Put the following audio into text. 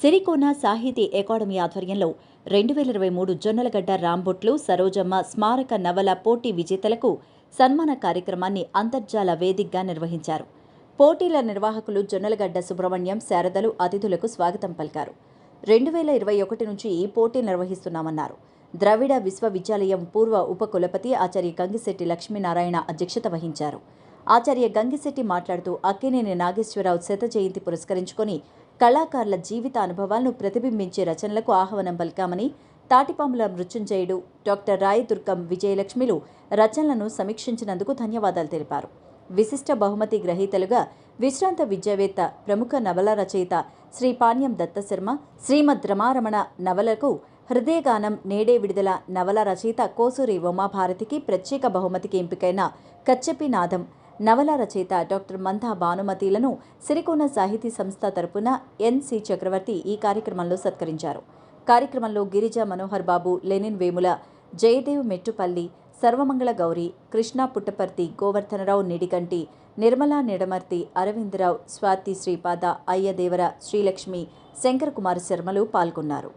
సిరికోన సాహితీ అకాడమీ ఆధ్వర్యంలో రెండు వేల ఇరవై మూడు జొన్నలగడ్డ రాంబొట్లు సరోజమ్మ స్మారక నవల పోటీ విజేతలకు సన్మాన కార్యక్రమాన్ని అంతర్జాల వేదికగా నిర్వహించారు. పోటీల నిర్వాహకులు జొన్నలగడ్డ సుబ్రహ్మణ్యం శారదలు అతిథులకు స్వాగతం పలికారు. రెండు వేల ఇరవై ఒకటి నుంచి ఈ పోటీ నిర్వహిస్తున్నామన్నారు. ద్రవిడ విశ్వవిద్యాలయం పూర్వ ఉపకులపతి ఆచార్య గంగిశెట్టి లక్ష్మీనారాయణ అధ్యక్షత వహించారు. ఆచార్య గంగిశెట్టి మాట్లాడుతూ అక్కినేని నాగేశ్వరరావు శత జయంతి పురస్కరించుకొని కళాకారుల జీవిత అనుభవాలను ప్రతిబింబించే రచనలకు ఆహ్వానం పలికామని తాటిపాముల మృత్యుంజయుడు డాక్టర్ రాయదుర్గం విజయలక్ష్మిలు రచనలను సమీక్షించినందుకు ధన్యవాదాలు తెలిపారు. విశిష్ట బహుమతి గ్రహీతలుగా విశ్రాంత విద్యావేత్త ప్రముఖ నవల రచయిత శ్రీ పాణ్యం దత్తశర్మ శ్రీమద్ రమారమణ నవలకు హృదయగానం నేడే విడుదల నవల రచయిత కోసూరి ఉమాభారతికి ప్రత్యేక బహుమతికి ఎంపికైన కచ్చపి నాదం నవల రచయిత డాక్టర్ మంతా భానుమతిలను సిరికోన సాహితీ సంస్థ తరపున ఎన్సి చక్రవర్తి ఈ కార్యక్రమంలో సత్కరించారు. కార్యక్రమంలో గిరిజ మనోహర్ బాబు లెనిన్ వేముల జయదేవ్ మెట్టుపల్లి సర్వమంగళ గౌరి కృష్ణా పుట్టపర్తి గోవర్ధనరావు నిడికంటి నిర్మలా నిడమర్తి అరవిందరావు స్వాతి శ్రీపాద అయ్యదేవర శ్రీలక్ష్మి శంకర్ కుమార్ శర్మలు పాల్గొన్నారు.